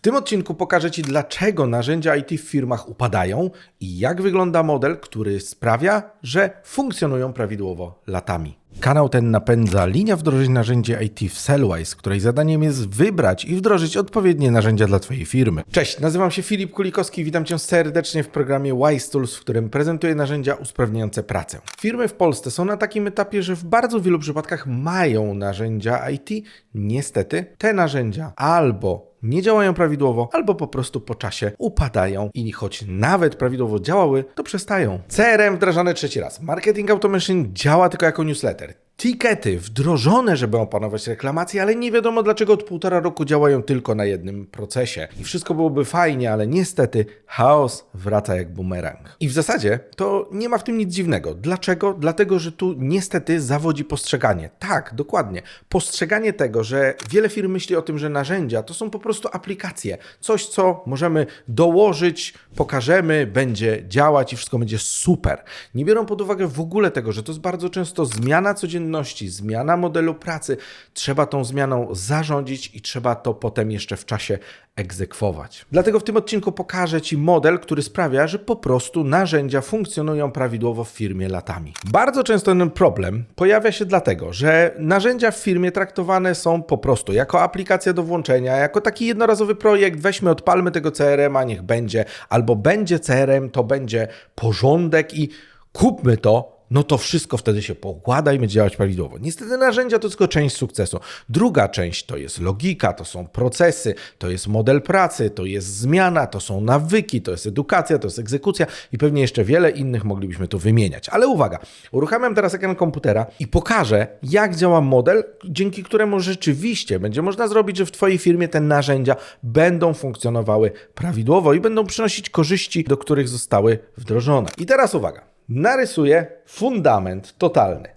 W tym odcinku pokażę Ci, dlaczego narzędzia IT w firmach upadają i jak wygląda model, który sprawia, że funkcjonują prawidłowo latami. Kanał ten napędza linia wdrożeń narzędzi IT w Sellwise, której zadaniem jest wybrać i wdrożyć odpowiednie narzędzia dla Twojej firmy. Cześć, nazywam się Filip Kulikowski witam Cię serdecznie w programie Wise Tools, w którym prezentuję narzędzia usprawniające pracę. Firmy w Polsce są na takim etapie, że w bardzo wielu przypadkach mają narzędzia IT. Niestety te narzędzia albo nie działają prawidłowo, albo po prostu po czasie upadają i choć nawet prawidłowo działały, to przestają. CRM wdrażane trzeci raz. Marketing Automation działa tylko jako newsletter. Tikety wdrożone, żeby opanować reklamacje, ale nie wiadomo dlaczego od półtora roku działają tylko na jednym procesie. I wszystko byłoby fajnie, ale niestety chaos wraca jak bumerang. I w zasadzie to nie ma w tym nic dziwnego. Dlaczego? Dlatego, że tu niestety zawodzi postrzeganie. Tak, dokładnie. Postrzeganie tego, że wiele firm myśli o tym, że narzędzia to są po prostu aplikacje. Coś, co możemy dołożyć, pokażemy, będzie działać i wszystko będzie super. Nie biorą pod uwagę w ogóle tego, że to jest bardzo często zmiana codzienności, zmiana modelu pracy. Trzeba tą zmianą zarządzić i trzeba to potem jeszcze w czasie egzekwować. Dlatego w tym odcinku pokażę Ci model, który sprawia, że po prostu narzędzia funkcjonują prawidłowo w firmie latami. Bardzo często ten problem pojawia się dlatego, że narzędzia w firmie traktowane są po prostu jako aplikacja do włączenia, jako taki jednorazowy projekt, weźmy, odpalmy tego CRM-a, niech będzie, albo będzie CRM, to będzie porządek i kupmy to, no to wszystko wtedy się pokłada i będzie działać prawidłowo. Niestety narzędzia to tylko część sukcesu. Druga część to jest logika, to są procesy, to jest model pracy, to jest zmiana, to są nawyki, to jest edukacja, to jest egzekucja i pewnie jeszcze wiele innych moglibyśmy tu wymieniać. Ale uwaga, uruchamiam teraz ekran komputera i pokażę, jak działa model, dzięki któremu rzeczywiście będzie można zrobić, że w Twojej firmie te narzędzia będą funkcjonowały prawidłowo i będą przynosić korzyści, do których zostały wdrożone. I teraz uwaga narysuję fundament totalny.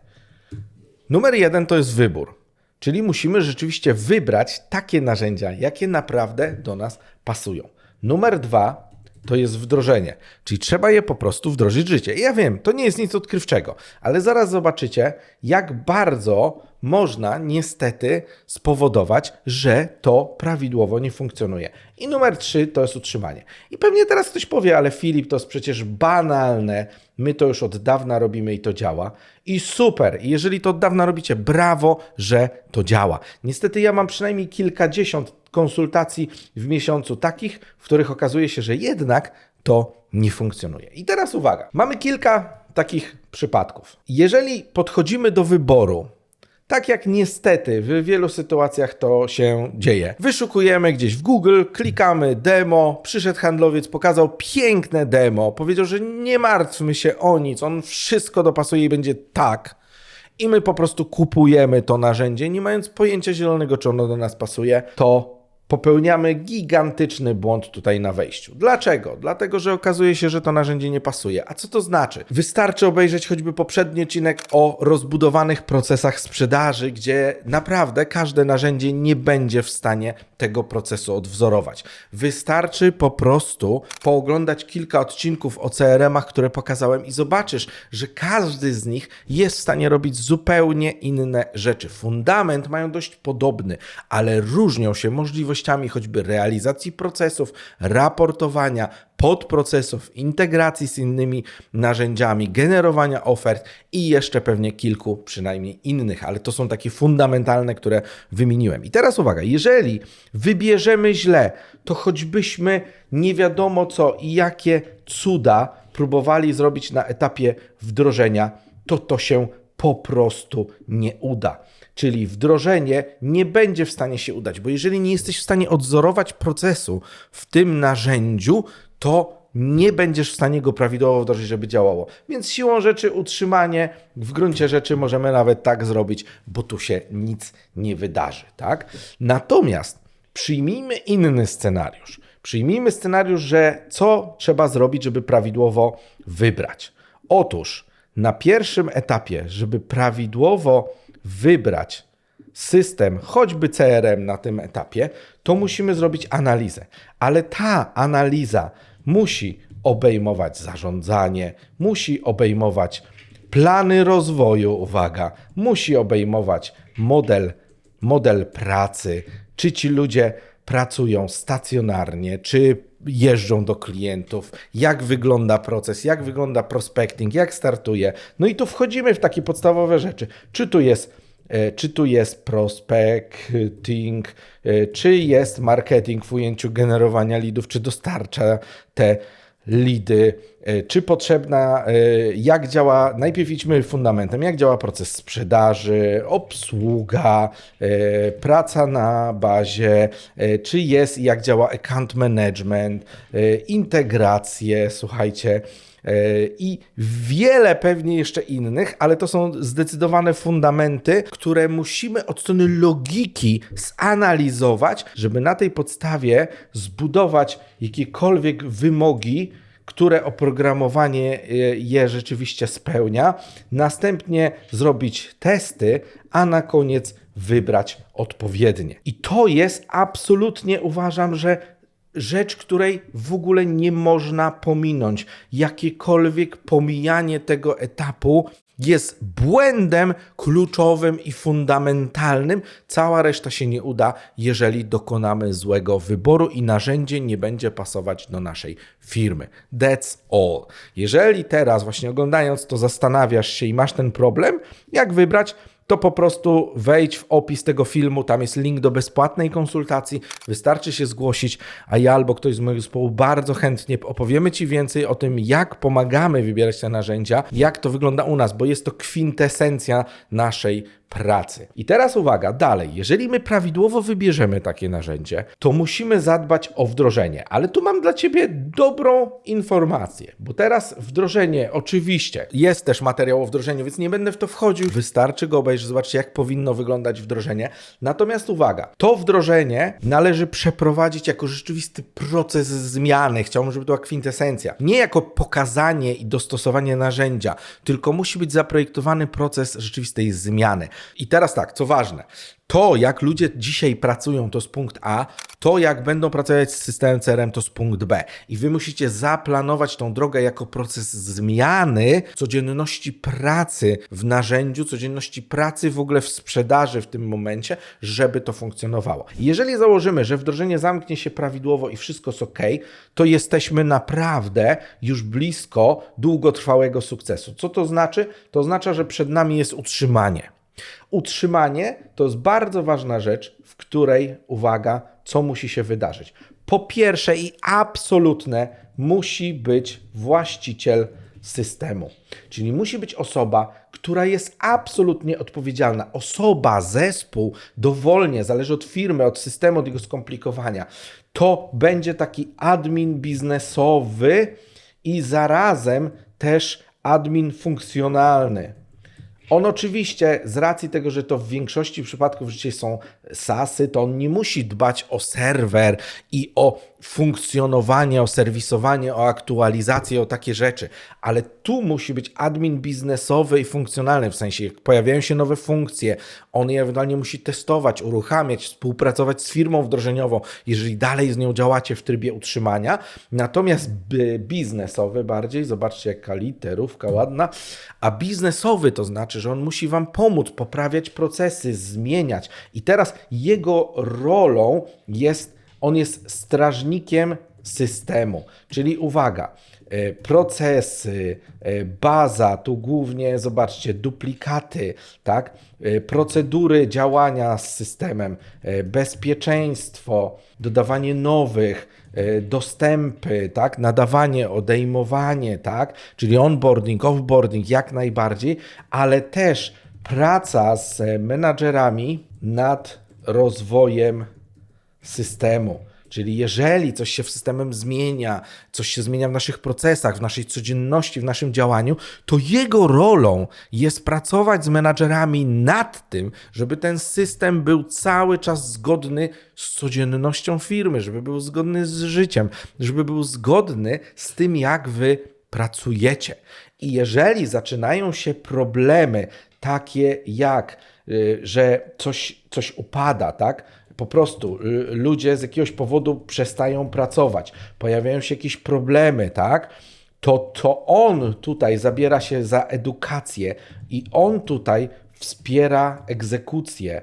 Numer jeden to jest wybór, czyli musimy rzeczywiście wybrać takie narzędzia, jakie naprawdę do nas pasują. Numer dwa to jest wdrożenie, czyli trzeba je po prostu wdrożyć w życie. Ja wiem, to nie jest nic odkrywczego, ale zaraz zobaczycie, jak bardzo można niestety spowodować, że to prawidłowo nie funkcjonuje. I numer trzy to jest utrzymanie. I pewnie teraz ktoś powie, ale Filip, to jest przecież banalne, my to już od dawna robimy i to działa. I super, jeżeli to od dawna robicie, brawo, że to działa. Niestety ja mam przynajmniej kilkadziesiąt konsultacji w miesiącu takich, w których okazuje się, że jednak to nie funkcjonuje. I teraz uwaga, mamy kilka takich przypadków. Jeżeli podchodzimy do wyboru tak jak niestety w wielu sytuacjach to się dzieje. Wyszukujemy gdzieś w Google, klikamy demo, przyszedł handlowiec, pokazał piękne demo, powiedział, że nie martwmy się o nic, on wszystko dopasuje i będzie tak. I my po prostu kupujemy to narzędzie, nie mając pojęcia zielonego, czy ono do nas pasuje, to popełniamy gigantyczny błąd tutaj na wejściu. Dlaczego? Dlatego, że okazuje się, że to narzędzie nie pasuje. A co to znaczy? Wystarczy obejrzeć choćby poprzedni odcinek o rozbudowanych procesach sprzedaży, gdzie naprawdę każde narzędzie nie będzie w stanie tego procesu odwzorować. Wystarczy po prostu pooglądać kilka odcinków o CRM-ach, które pokazałem i zobaczysz, że każdy z nich jest w stanie robić zupełnie inne rzeczy. Fundament mają dość podobny, ale różnią się możliwościami choćby realizacji procesów, raportowania, podprocesów, integracji z innymi narzędziami, generowania ofert i jeszcze pewnie kilku przynajmniej innych, ale to są takie fundamentalne, które wymieniłem. I teraz uwaga, jeżeli wybierzemy źle, to choćbyśmy nie wiadomo co i jakie cuda próbowali zrobić na etapie wdrożenia, to to się po prostu nie uda. Czyli wdrożenie nie będzie w stanie się udać, bo jeżeli nie jesteś w stanie odzorować procesu w tym narzędziu, to nie będziesz w stanie go prawidłowo wdrożyć, żeby działało. Więc siłą rzeczy utrzymanie w gruncie rzeczy możemy nawet tak zrobić, bo tu się nic nie wydarzy, tak? Natomiast przyjmijmy inny scenariusz. Przyjmijmy scenariusz, że co trzeba zrobić, żeby prawidłowo wybrać. Otóż na pierwszym etapie, żeby prawidłowo wybrać system, choćby CRM na tym etapie, to musimy zrobić analizę. Ale ta analiza musi obejmować zarządzanie, musi obejmować plany rozwoju, uwaga, musi obejmować model, model pracy, czy ci ludzie pracują stacjonarnie, czy jeżdżą do klientów, jak wygląda proces, jak wygląda prospecting, jak startuje. No i tu wchodzimy w takie podstawowe rzeczy. Czy tu jest e, czy tu jest prospecting, e, czy jest marketing w ujęciu generowania leadów, czy dostarcza te lidy, e, czy potrzebna, e, jak działa, najpierw idźmy fundamentem, jak działa proces sprzedaży, obsługa, e, praca na bazie, czy jest, jak działa account management, integracje, słuchajcie, i wiele pewnie jeszcze innych, ale to są zdecydowane fundamenty, które musimy od strony logiki zanalizować, żeby na tej podstawie zbudować jakiekolwiek wymogi, które oprogramowanie je rzeczywiście spełnia, następnie zrobić testy, a na koniec wybrać odpowiednie. I to jest absolutnie uważam, że rzecz, której w ogóle nie można pominąć. Jakiekolwiek pomijanie tego etapu jest błędem kluczowym i fundamentalnym. Cała reszta się nie uda, jeżeli dokonamy złego wyboru i narzędzie nie będzie pasować do naszej firmy. That's all. Jeżeli teraz, właśnie oglądając to, zastanawiasz się i masz ten problem, jak wybrać, to po prostu wejdź w opis tego filmu, tam jest link do bezpłatnej konsultacji, wystarczy się zgłosić, a ja albo ktoś z mojego zespołu bardzo chętnie opowiemy Ci więcej o tym, jak pomagamy wybierać te narzędzia, jak to wygląda u nas, bo jest to kwintesencja naszej pracy. I teraz uwaga, dalej, jeżeli my prawidłowo wybierzemy takie narzędzie, to musimy zadbać o wdrożenie. Ale tu mam dla Ciebie dobrą informację, bo teraz wdrożenie, oczywiście, jest też materiał o wdrożeniu, więc nie będę w to wchodził. Wystarczy go obejrzeć, zobaczyć, jak powinno wyglądać wdrożenie. Natomiast uwaga, to wdrożenie należy przeprowadzić jako rzeczywisty proces zmiany. Chciałbym, żeby to była kwintesencja. Nie jako pokazanie i dostosowanie narzędzia, tylko musi być zaprojektowany proces rzeczywistej zmiany. I teraz tak, co ważne, to jak ludzie dzisiaj pracują to z punkt A, to jak będą pracować z systemem CRM to z punkt B. I wy musicie zaplanować tą drogę jako proces zmiany codzienności pracy w narzędziu, codzienności pracy w ogóle w sprzedaży w tym momencie, żeby to funkcjonowało. jeżeli założymy, że wdrożenie zamknie się prawidłowo i wszystko jest ok, to jesteśmy naprawdę już blisko długotrwałego sukcesu. Co to znaczy? To oznacza, że przed nami jest utrzymanie. Utrzymanie to jest bardzo ważna rzecz, w której, uwaga, co musi się wydarzyć. Po pierwsze i absolutne, musi być właściciel systemu. Czyli musi być osoba, która jest absolutnie odpowiedzialna. Osoba, zespół, dowolnie, zależy od firmy, od systemu, od jego skomplikowania. To będzie taki admin biznesowy i zarazem też admin funkcjonalny. On oczywiście, z racji tego, że to w większości przypadków życie są SASy, to on nie musi dbać o serwer i o funkcjonowanie, o serwisowanie, o aktualizację, o takie rzeczy, ale tu musi być admin biznesowy i funkcjonalny, w sensie jak pojawiają się nowe funkcje, on je ewentualnie musi testować, uruchamiać, współpracować z firmą wdrożeniową, jeżeli dalej z nią działacie w trybie utrzymania. Natomiast biznesowy bardziej, zobaczcie jaka literówka ładna, a biznesowy to znaczy, że on musi Wam pomóc poprawiać procesy, zmieniać. I teraz jego rolą jest on jest strażnikiem systemu. Czyli uwaga, e, procesy, e, baza, tu głównie zobaczcie, duplikaty, tak? E, procedury działania z systemem, bezpieczeństwo, dodawanie nowych, dostępy, tak? nadawanie, odejmowanie, tak? czyli onboarding, offboarding jak najbardziej, ale też praca z menadżerami nad rozwojem systemu. Czyli jeżeli coś się w systemem zmienia, coś się zmienia w naszych procesach, w naszej codzienności, w naszym działaniu, to jego rolą jest pracować z menadżerami nad tym, żeby ten system był cały czas zgodny z codziennością firmy, żeby był zgodny z życiem, żeby był zgodny z tym, jak wy pracujecie. I jeżeli zaczynają się problemy takie jak, że coś, coś upada, tak? po prostu ludzie z jakiegoś powodu przestają pracować, pojawiają się jakieś problemy, tak? To, to on tutaj zabiera się za edukację i on tutaj wspiera egzekucję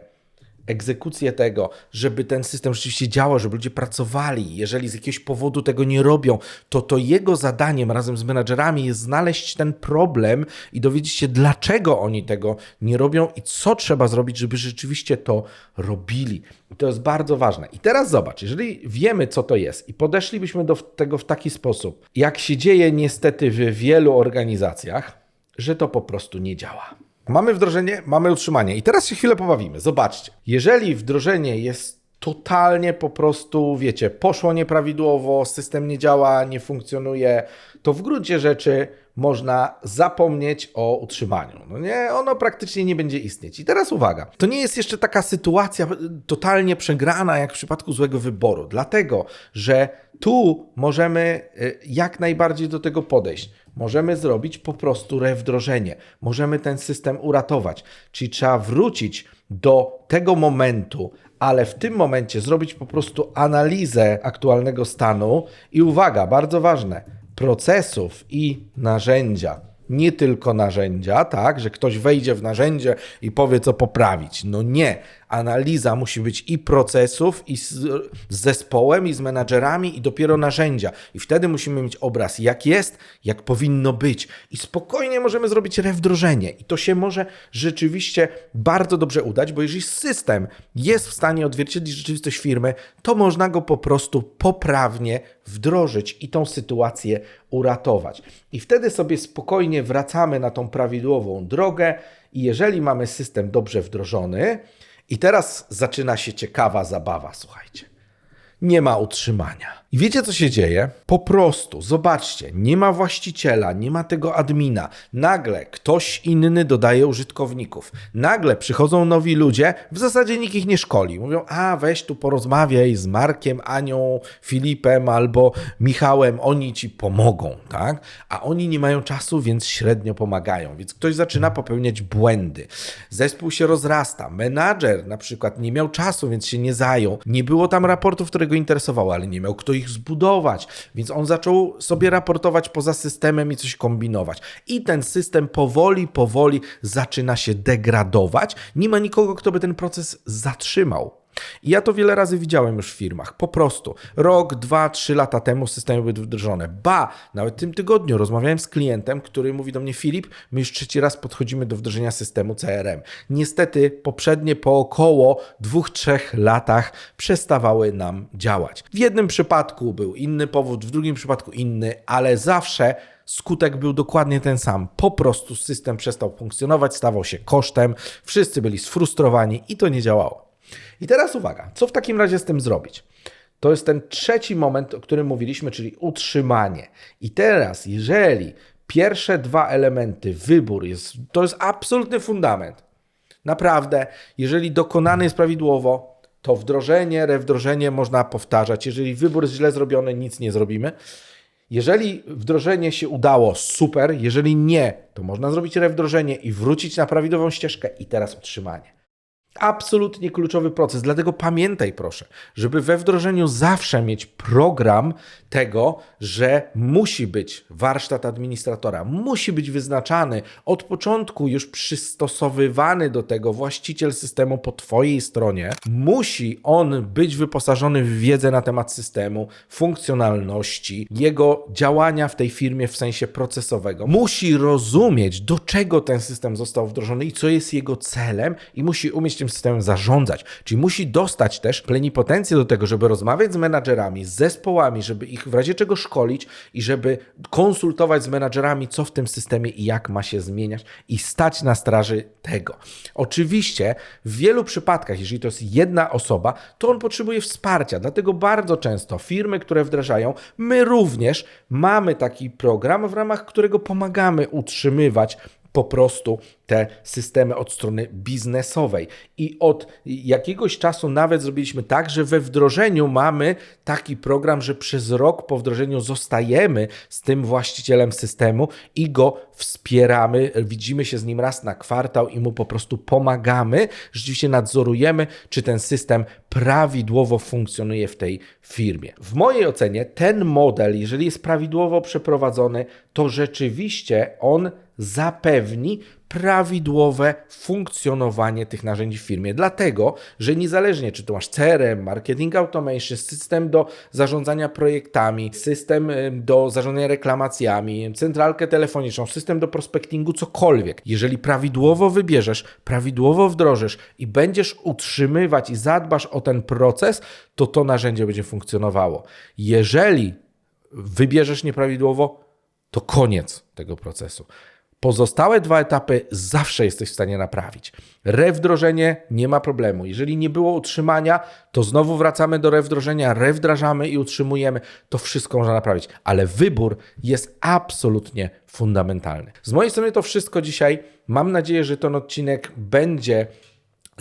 egzekucję tego, żeby ten system rzeczywiście działał, żeby ludzie pracowali. Jeżeli z jakiegoś powodu tego nie robią, to to jego zadaniem razem z menadżerami jest znaleźć ten problem i dowiedzieć się, dlaczego oni tego nie robią i co trzeba zrobić, żeby rzeczywiście to robili. I to jest bardzo ważne. I teraz zobacz, jeżeli wiemy, co to jest i podeszlibyśmy do tego w taki sposób, jak się dzieje niestety w wielu organizacjach, że to po prostu nie działa. Mamy wdrożenie, mamy utrzymanie. I teraz się chwilę pobawimy. Zobaczcie. Jeżeli wdrożenie jest totalnie po prostu, wiecie, poszło nieprawidłowo, system nie działa, nie funkcjonuje, to w gruncie rzeczy można zapomnieć o utrzymaniu. No nie, ono praktycznie nie będzie istnieć. I teraz uwaga, to nie jest jeszcze taka sytuacja totalnie przegrana jak w przypadku złego wyboru, dlatego że tu możemy y, jak najbardziej do tego podejść. Możemy zrobić po prostu rewdrożenie. Możemy ten system uratować. Czyli trzeba wrócić do tego momentu, ale w tym momencie zrobić po prostu analizę aktualnego stanu i uwaga, bardzo ważne, procesów i narzędzia nie tylko narzędzia, tak, że ktoś wejdzie w narzędzie i powie, co poprawić. No nie. Analiza musi być i procesów, i z, zespołem, i z menadżerami, i dopiero narzędzia. I wtedy musimy mieć obraz, jak jest, jak powinno być. I spokojnie możemy zrobić rewdrożenie. I to się może rzeczywiście bardzo dobrze udać, bo jeżeli system jest w stanie odzwierciedlić rzeczywistość firmy, to można go po prostu poprawnie wdrożyć i tą sytuację uratować. I wtedy sobie spokojnie wracamy na tą prawidłową drogę i jeżeli mamy system dobrze wdrożony, i teraz zaczyna się ciekawa zabawa, słuchajcie. Nie ma utrzymania. I wiecie, co się dzieje? Po prostu, zobaczcie, nie ma właściciela, nie ma tego admina. Nagle ktoś inny dodaje użytkowników. Nagle przychodzą nowi ludzie, w zasadzie nikt ich nie szkoli. Mówią, a weź tu porozmawiaj z Markiem, Anią, Filipem albo Michałem, oni ci pomogą, tak? A oni nie mają czasu, więc średnio pomagają. Więc ktoś zaczyna popełniać błędy. Zespół się rozrasta. Menadżer na przykład nie miał czasu, więc się nie zajął. Nie było tam raportów, które go interesowały, ale nie miał kto ich zbudować, więc on zaczął sobie raportować poza systemem i coś kombinować. I ten system powoli, powoli zaczyna się degradować. Nie ma nikogo, kto by ten proces zatrzymał. I ja to wiele razy widziałem już w firmach. Po prostu rok, dwa, trzy lata temu systemy były wdrożone. Ba, nawet w tym tygodniu rozmawiałem z klientem, który mówi do mnie: Filip, my już trzeci raz podchodzimy do wdrożenia systemu CRM. Niestety, poprzednie po około dwóch, trzech latach przestawały nam działać. W jednym przypadku był inny powód, w drugim przypadku inny, ale zawsze skutek był dokładnie ten sam. Po prostu system przestał funkcjonować, stawał się kosztem, wszyscy byli sfrustrowani i to nie działało. I teraz uwaga, co w takim razie z tym zrobić? To jest ten trzeci moment, o którym mówiliśmy, czyli utrzymanie. I teraz, jeżeli pierwsze dwa elementy, wybór jest, to jest absolutny fundament. Naprawdę, jeżeli dokonany jest prawidłowo, to wdrożenie, rewdrożenie można powtarzać. Jeżeli wybór jest źle zrobiony, nic nie zrobimy. Jeżeli wdrożenie się udało, super. Jeżeli nie, to można zrobić rewdrożenie i wrócić na prawidłową ścieżkę i teraz utrzymanie. Absolutnie kluczowy proces, dlatego pamiętaj proszę, żeby we wdrożeniu zawsze mieć program tego, że musi być warsztat administratora, musi być wyznaczany od początku, już przystosowywany do tego właściciel systemu po Twojej stronie. Musi on być wyposażony w wiedzę na temat systemu, funkcjonalności, jego działania w tej firmie w sensie procesowego. Musi rozumieć, do czego ten system został wdrożony i co jest jego celem, i musi umieć tym systemem zarządzać. Czyli musi dostać też plenipotencję do tego, żeby rozmawiać z menadżerami, z zespołami, żeby ich w razie czego szkolić i żeby konsultować z menadżerami, co w tym systemie i jak ma się zmieniać i stać na straży tego. Oczywiście w wielu przypadkach, jeżeli to jest jedna osoba, to on potrzebuje wsparcia. Dlatego bardzo często firmy, które wdrażają, my również mamy taki program, w ramach którego pomagamy utrzymywać po prostu te systemy od strony biznesowej. I od jakiegoś czasu nawet zrobiliśmy tak, że we wdrożeniu mamy taki program, że przez rok po wdrożeniu zostajemy z tym właścicielem systemu i go wspieramy. Widzimy się z nim raz na kwartał i mu po prostu pomagamy. Rzeczywiście nadzorujemy, czy ten system prawidłowo funkcjonuje w tej firmie. W mojej ocenie ten model, jeżeli jest prawidłowo przeprowadzony, to rzeczywiście on zapewni prawidłowe funkcjonowanie tych narzędzi w firmie. Dlatego, że niezależnie czy to masz CRM, marketing automation, system do zarządzania projektami, system y, do zarządzania reklamacjami, centralkę telefoniczną, system do prospectingu, cokolwiek. Jeżeli prawidłowo wybierzesz, prawidłowo wdrożysz i będziesz utrzymywać i zadbasz o ten proces, to to narzędzie będzie funkcjonowało. Jeżeli wybierzesz nieprawidłowo, to koniec tego procesu. Pozostałe dwa etapy zawsze jesteś w stanie naprawić. Rewdrożenie nie ma problemu. Jeżeli nie było utrzymania, to znowu wracamy do rewdrożenia, rewdrażamy i utrzymujemy. To wszystko można naprawić, ale wybór jest absolutnie fundamentalny. Z mojej strony to wszystko dzisiaj. Mam nadzieję, że ten odcinek będzie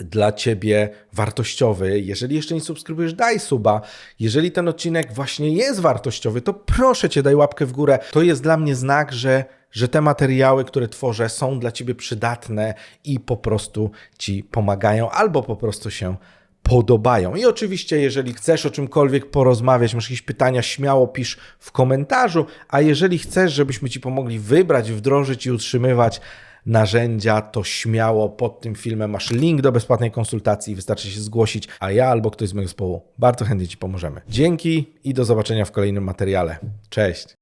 dla Ciebie wartościowy. Jeżeli jeszcze nie subskrybujesz, daj suba. Jeżeli ten odcinek właśnie jest wartościowy, to proszę Cię, daj łapkę w górę. To jest dla mnie znak, że, że te materiały, które tworzę, są dla Ciebie przydatne i po prostu Ci pomagają, albo po prostu się podobają. I oczywiście, jeżeli chcesz o czymkolwiek porozmawiać, masz jakieś pytania, śmiało pisz w komentarzu, a jeżeli chcesz, żebyśmy Ci pomogli wybrać, wdrożyć i utrzymywać narzędzia, to śmiało pod tym filmem masz link do bezpłatnej konsultacji, wystarczy się zgłosić, a ja albo ktoś z mojego zespołu bardzo chętnie Ci pomożemy. Dzięki i do zobaczenia w kolejnym materiale. Cześć!